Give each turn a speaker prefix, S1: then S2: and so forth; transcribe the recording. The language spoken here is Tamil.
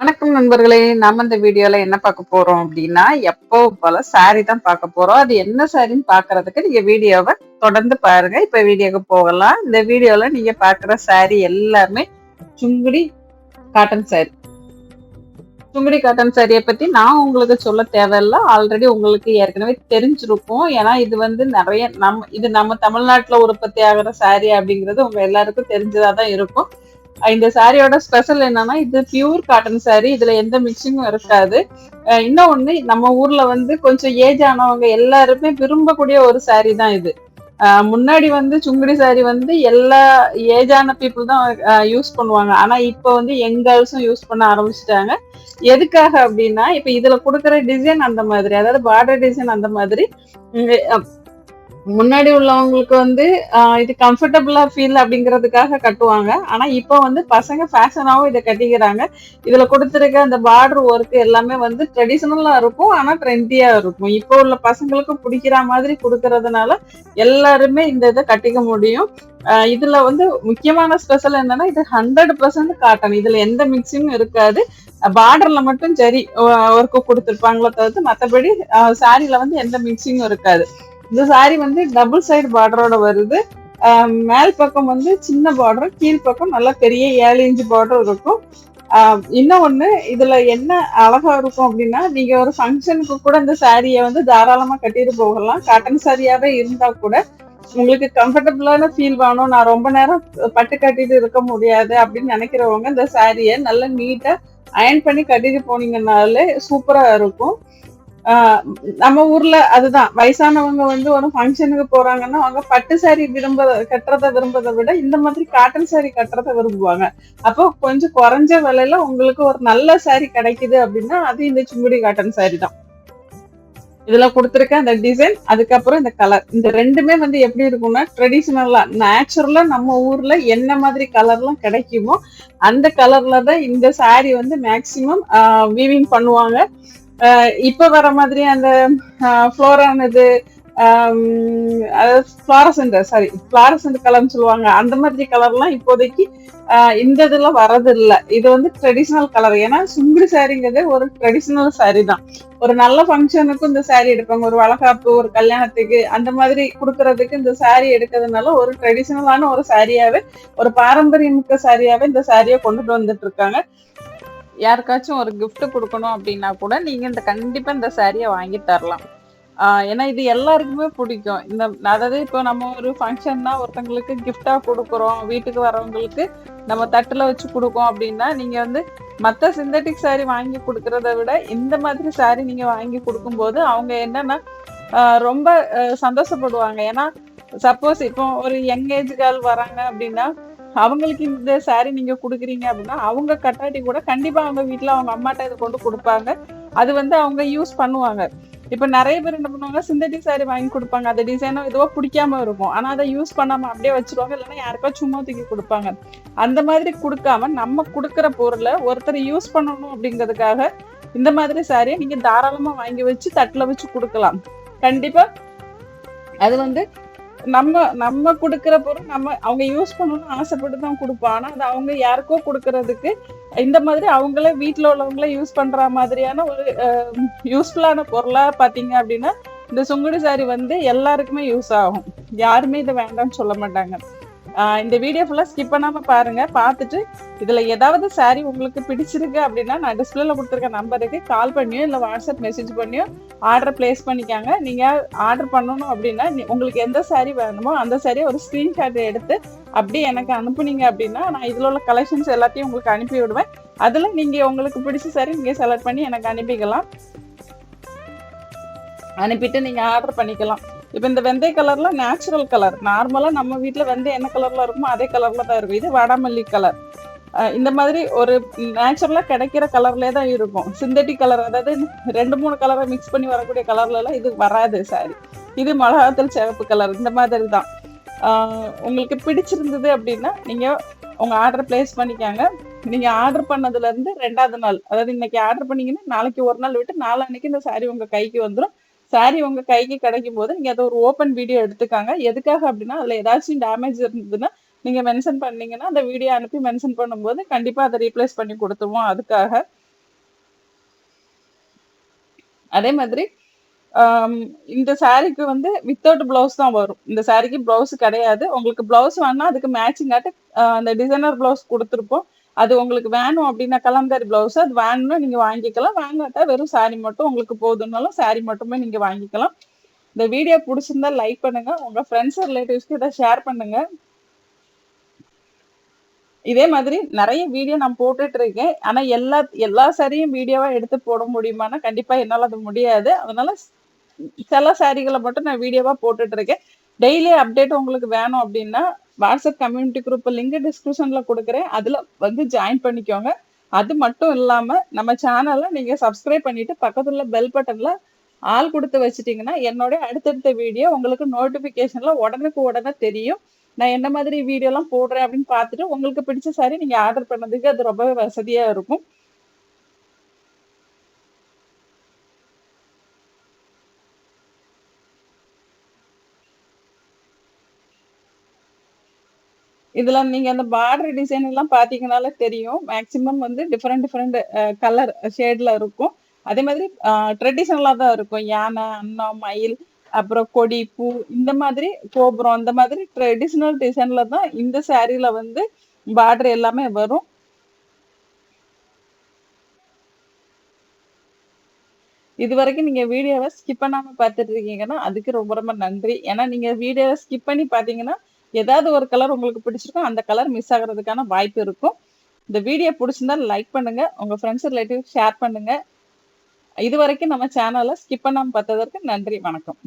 S1: வணக்கம் நண்பர்களே நம்ம இந்த வீடியோல என்ன பார்க்க போறோம் அப்படின்னா எப்போ போல சாரி தான் பார்க்க போறோம். அது என்ன சாரின்னு பாக்குறதுக்கு நீங்க வீடியோவை தொடர்ந்து பாருங்க. இப்ப வீடியோக்கு போகலாம். இந்த வீடியோல நீங்க பாக்குற சாரி எல்லாமே சுங்குடி காட்டன் சாரி சுங்குடி காட்டன் சாரியை பத்தி நான் உங்களுக்கு சொல்ல தேவையில்ல. ஆல்ரெடி உங்களுக்கு ஏற்கனவே தெரிஞ்சிருக்கும். ஏன்னா இது வந்து நிறைய நம்ம இது நம்ம தமிழ்நாட்டுல உற்பத்தி ஆகிற சாரி அப்படிங்கிறது உங்க எல்லாருக்கும் தெரிஞ்சதா தான் இருக்கும். இந்த சாரியோட ஸ்பெஷல் என்னன்னா இது பியூர் காட்டன் சாரி இதுல எந்த மிக்சிங்கும் இருக்காது. இன்னொன்னு இன்னும் ஒண்ணு நம்ம ஊர்ல வந்து கொஞ்சம் ஏஜ் ஆனவங்க எல்லாருமே விரும்பக்கூடிய ஒரு சாரி தான் இது. முன்னாடி வந்து சுங்குடி சாரி வந்து எல்லா ஏஜான பீப்புள் தான் யூஸ் பண்ணுவாங்க. ஆனா இப்போ வந்து யங் கேர்ள்ஸும் யூஸ் பண்ண ஆரம்பிச்சிட்டாங்க. எதுக்காக அப்படின்னா இப்ப இதுல கொடுக்குற டிசைன் அந்த மாதிரி அதாவது பார்டர் டிசைன் அந்த மாதிரி. முன்னாடி உள்ளவங்களுக்கு வந்து ஆஹ் இது கம்ஃபர்டபுளா ஃபீல் அப்படிங்கிறதுக்காக கட்டுவாங்க. ஆனா இப்போ வந்து பசங்க ஃபேஷனாவும் இதை கட்டிக்கிறாங்க. இதுல கொடுத்துருக்க அந்த பார்டர் ஒர்க் எல்லாமே வந்து ட்ரெடிஷ்னலா இருக்கும் ஆனா ட்ரெண்டியா இருக்கும். இப்போ உள்ள பசங்களுக்கு பிடிக்கிற மாதிரி கொடுக்கறதுனால எல்லாருமே இந்த இதை கட்டிக்க முடியும். ஆஹ் இதுல வந்து முக்கியமான ஸ்பெஷல் என்னன்னா இது ஹண்ட்ரட் பர்சன்ட் காட்டன் இதுல எந்த மிக்சிங்கும் இருக்காது. பார்டர்ல மட்டும் சரி ஒர்க்கு கொடுத்துருப்பாங்களோ தவிர்த்து மற்றபடி சாரியில வந்து எந்த மிக்சிங்கும் இருக்காது. இந்த சாரி வந்து டபுள் சைடு பார்டரோட வருது. மேல் பக்கம் வந்து சின்ன பார்டர் கீழ் பக்கம் நல்லா பெரிய ஏழு இன்ச்சு பார்டர் இருக்கும். இன்னும் ஒன்று இதில் என்ன அழகாக இருக்கும் அப்படின்னா நீங்கள் ஒரு ஃபங்க்ஷனுக்கு கூட இந்த சாரியை வந்து தாராளமாக கட்டிட்டு போகலாம். காட்டன் சாரியாகவே இருந்தால் கூட உங்களுக்கு கம்ஃபர்டபுளான ஃபீல் வேணும். நான் ரொம்ப நேரம் பட்டு கட்டிட்டு இருக்க முடியாது அப்படின்னு நினைக்கிறவங்க இந்த சாரியை நல்லா நீட்டாக அயன் பண்ணி கட்டிட்டு போனீங்கனாலே சூப்பராக இருக்கும். நம்ம ஊர்ல அதுதான். வயசானவங்க வந்து ஒரு ஃபங்க்ஷனுக்கு போறாங்கன்னா அவங்க பட்டு சாரி விரும்ப கட்டுறத விரும்பதை விட இந்த மாதிரி காட்டன் சாரி கட்டுறத விரும்புவாங்க. அப்போ கொஞ்சம் குறைஞ்ச விலையில உங்களுக்கு ஒரு நல்ல சாரி கிடைக்குது அப்படின்னா அது இந்த சுங்குடி காட்டன் சாரி தான். இதுல கொடுத்துருக்க அந்த டிசைன் அதுக்கப்புறம் இந்த கலர் இந்த ரெண்டுமே வந்து எப்படி இருக்கும்னா ட்ரெடிஷ்னலா நேச்சுரலா நம்ம ஊர்ல என்ன மாதிரி கலர்லாம் கிடைக்குமோ அந்த கலர்ல தான் இந்த சாரி வந்து மேக்சிமம் வீவிங் பண்ணுவாங்க. இப்ப வர மாதிரி அந்த ஃப்ளோரானது ஃப்ளாரசன்ட் சாரி ஃப்ளாரசன்ட் கலர்னு சொல்லுவாங்க. அந்த மாதிரி கலர்லாம் இப்போதைக்கு ஆஹ் இந்த இதுல வரது இல்லை இது வந்து ட்ரெடிஷ்னல் கலர் ஏன்னா சுங்குடி சாரிங்கிறது ஒரு ட்ரெடிஷ்னல் சாரி தான். ஒரு நல்ல ஃபங்க்ஷனுக்கும் இந்த சாரி எடுப்பாங்க. ஒரு வளகாப்பு ஒரு கல்யாணத்துக்கு அந்த மாதிரி கொடுக்கறதுக்கு இந்த சாரி எடுக்கிறதுனால ஒரு ட்ரெடிஷ்னலான ஒரு சாரியாவே ஒரு பாரம்பரியமிக்க சாரியாவே இந்த சாரியை கொண்டுட்டு வந்துட்டு இருக்காங்க. யாருக்காச்சும் ஒரு கிஃப்ட் கொடுக்கணும் அப்படின்னா கூட நீங்க இந்த கண்டிப்பா இந்த சாரியை வாங்கி தரலாம். ஏன்னா இது எல்லாருக்குமே பிடிக்கும். இந்த அதாவது இப்போ நம்ம ஒரு ஃபங்க்ஷன்னா ஒருத்தங்களுக்கு கிஃப்டா கொடுக்குறோம் வீட்டுக்கு வரவங்களுக்கு நம்ம தட்டுல வச்சு கொடுக்கோம் அப்படின்னா நீங்க வந்து மற்ற சிந்தட்டிக் சாரி வாங்கி கொடுக்கறத விட இந்த மாதிரி சாரி நீங்க வாங்கி கொடுக்கும்போது அவங்க என்னன்னா ரொம்ப சந்தோஷப்படுவாங்க. ஏன்னா சப்போஸ் இப்போ ஒரு யங் ஏஜ் கேர்ள் வராங்க அப்படின்னா அவங்களுக்கு இந்த saree நீங்க கொடுக்குறீங்க அப்படின்னா அவங்க கட்டாட்டி கூட கண்டிப்பா அவங்க வீட்டில் அவங்க அம்மாட்ட இதை கொண்டு கொடுப்பாங்க. அது வந்து அவங்க யூஸ் பண்ணுவாங்க. இப்ப நிறைய பேர் என்ன பண்ணுவாங்க சிந்தட்டிக் சாரி வாங்கி கொடுப்பாங்க. அந்த டிசைனோ இதுவோ பிடிக்காம இருக்கும். ஆனா அதை யூஸ் பண்ணாம அப்படியே வச்சிருவாங்க. இல்லைன்னா யாருக்கோ சும்மா தூக்கி கொடுப்பாங்க. அந்த மாதிரி கொடுக்காம நம்ம கொடுக்குற பொருளை ஒருத்தர் யூஸ் பண்ணணும் அப்படிங்கிறதுக்காக இந்த மாதிரி சாரியை நீங்க தாராளமா வாங்கி வச்சு தட்டுல வச்சு கொடுக்கலாம். கண்டிப்பா. அது வந்து நம்ம நம்ம கொடுக்குற பொருள் நம்ம அவங்க யூஸ் பண்ணணும்னு ஆசைப்பட்டு தான் கொடுப்போம் ஆனால் அது அவங்க யாருக்கோ கொடுக்கறதுக்கு இந்த மாதிரி அவங்களே வீட்டில் உள்ளவங்களே யூஸ் பண்ணுற மாதிரியான ஒரு யூஸ்ஃபுல்லான பொருளாக பார்த்தீங்க அப்படின்னா இந்த சுங்குடி சாரி வந்து எல்லாருக்குமே யூஸ் ஆகும். யாருமே இதை வேண்டாம்னு சொல்ல மாட்டாங்க. இந்த வீடியோ ஃபுல்லாக ஸ்கிப் பண்ணாமல் பாருங்கள் பார்த்துட்டு இதில் ஏதாவது சாரீ உங்களுக்கு பிடிச்சிருக்கு அப்படின்னா நான் டிஸ்பிளேல கொடுத்துருக்க நம்பருக்கு கால் பண்ணியோ இல்லை வாட்ஸ்அப் மெசேஜ் பண்ணியோ ஆர்டர் பிளேஸ் பண்ணிக்காங்க. நீங்கள் ஆர்டர் பண்ணணும் அப்படின்னா நீ- உங்களுக்கு எந்த சாரீ வேணுமோ அந்த சாரியை ஒரு ஸ்க்ரீன்ஷாட் எடுத்து அப்படியே எனக்கு அனுப்புனீங்க அப்படின்னா நான் இதில் உள்ள கலெக்ஷன்ஸ் எல்லாத்தையும் உங்களுக்கு அனுப்பி விடுவேன். அதில் நீங்கள் உங்களுக்கு பிடிச்ச சாரி நீங்கள் செலக்ட் பண்ணி எனக்கு அனுப்பிக்கலாம். அனுப்பிட்டு நீங்கள் ஆர்டர் பண்ணிக்கலாம். இப்போ இந்த வெந்தய கலர்லாம் நேச்சுரல் கலர் நார்மலாக நம்ம வீட்டில் வெந்தயம் என்ன கலரில் இருக்குமோ அதே கலரில் தான் இருக்கும். இது வாடாமல்லி கலர் இந்த மாதிரி ஒரு நேச்சுரலாக கிடைக்கிற கலர்லேயே தான் இருக்கும். சிந்தட்டிக் கலர் அதாவது ரெண்டு மூணு கலரை மிக்ஸ் பண்ணி வரக்கூடிய கலர்லலாம் இது வராது சாரி இது மிளகாத்தல் சிவப்பு கலர் இந்த மாதிரி தான். உங்களுக்கு பிடிச்சிருந்தது அப்படின்னா நீங்கள் உங்கள் ஆர்டர் பிளேஸ் பண்ணிக்காங்க. நீங்கள் ஆர்டர் பண்ணதுலேருந்து ரெண்டாவது நாள் அதாவது இன்னைக்கு ஆர்டர் பண்ணிங்கன்னா நாளைக்கு ஒரு நாள் விட்டு நாளான்னைக்கு இந்த சாரி உங்கள் கைக்கு வந்துடும் சாரி உங்க கைக்கு கிடைக்கும் போது நீங்க அதை ஒரு ஓப்பன் வீடியோ எடுத்துக்காங்க. எதுக்காக அப்படின்னா அதுல ஏதாச்சும் டேமேஜ் இருந்ததுன்னா நீங்க மென்ஷன் பண்ணீங்கன்னா அந்த வீடியோ அனுப்பி மென்ஷன் பண்ணும்போது கண்டிப்பா அதை ரீப்ளேஸ் பண்ணி கொடுத்துருவோம். அதுக்காக. அதே மாதிரி இந்த சாரீக்கு வந்து வித்தவுட் பிளவுஸ் தான் வரும். இந்த சாரீக்கு பிளவுஸ் கிடையாது. உங்களுக்கு பிளவுஸ் வேணா அதுக்கு மேட்சிங் ஆட்டு அந்த டிசைனர் பிளவுஸ் கொடுத்துருப்போம். அது உங்களுக்கு வேணும் அப்படின்னா கலம்காரி பிளவுஸ் அது வேணும்னா நீங்க வாங்கிக்கலாம். வாங்காட்டா வெறும் சாரி மட்டும் உங்களுக்கு போதும்னாலும் சாரி மட்டுமே நீங்க வாங்கிக்கலாம். இந்த வீடியோ பிடிச்சிருந்தா லைக் பண்ணுங்க. உங்க ஃப்ரெண்ட்ஸ் ரிலேட்டிவ்ஸ்க்கு இதை ஷேர் பண்ணுங்க. இதே மாதிரி நிறைய வீடியோ நான் போட்டுட்டு இருக்கேன். ஆனா எல்லா எல்லா சாரியும் வீடியோவா எடுத்து போட முடியுமானா கண்டிப்பா என்னால அது முடியாது. அதனால சில சாரிகளை மட்டும் நான் வீடியோவா போட்டுட்டு இருக்கேன். டெய்லி அப்டேட் உங்களுக்கு வேணும் அப்படின்னா வாட்ஸ்அப் கம்யூனிட்டி குரூப் லிங்க் டிஸ்கிரிப்ஷன்ல கொடுக்குறேன். அதுல வந்து ஜாயின் பண்ணிக்கோங்க. அது மட்டும் இல்லாம நம்ம சேனலை நீங்க சப்ஸ்கிரைப் பண்ணிட்டு பக்கத்துல பெல் பட்டன்ல ஆள் கொடுத்து வச்சிட்டிங்கன்னா என்னோட அடுத்தடுத்த வீடியோ உங்களுக்கு நோட்டிபிகேஷன்ல உடனுக்கு உடனே தெரியும். நான் என்ன மாதிரி வீடியோ எல்லாம் போடுறேன் அப்படின்னு பார்த்துட்டு உங்களுக்கு பிடிச்ச சாரி நீங்க ஆர்டர் பண்ணதுக்கு அது ரொம்பவே வசதியா இருக்கும். இதுல நீங்க அந்த பார்டர் டிசைன் எல்லாம் பாத்தீங்கனால தெரியும். மேக்சிமம் வந்து டிஃப்ரெண்ட் டிஃப்ரெண்ட் கலர் ஷேட்ல இருக்கும். அதே மாதிரி ட்ரெடிஷனலா தான் இருக்கும். யானை அன்னம் மயில் அப்புறம் கொடி பூ இந்த மாதிரி கோபுரம் அந்த மாதிரி ட்ரெடிஷ்னல் டிசைன்ல தான் இந்த சாரீல வந்து பார்டர் எல்லாமே வரும். இது வரைக்கும் நீங்க வீடியோவை ஸ்கிப் பண்ணாம பார்த்துட்டு இருக்கீங்கன்னா அதுக்கு ரொம்ப ரொம்ப நன்றி. ஏன்னா நீங்க வீடியோவை ஸ்கிப் பண்ணி பாத்தீங்கன்னா ஏதாவது ஒரு கலர் உங்களுக்கு பிடிச்சிருக்கும் அந்த கலர் மிஸ் ஆகுறதுக்கான வாய்ப்பு இருக்கும். இந்த வீடியோ பிடிச்சிருந்தா லைக் பண்ணுங்க. உங்க ஃப்ரெண்ட்ஸ் ரிலேட்டிவ் ஷேர் பண்ணுங்க. இது வரைக்கும் நம்ம சேனலை ஸ்கிப் பண்ணாமல் பார்த்ததற்கு நன்றி வணக்கம்.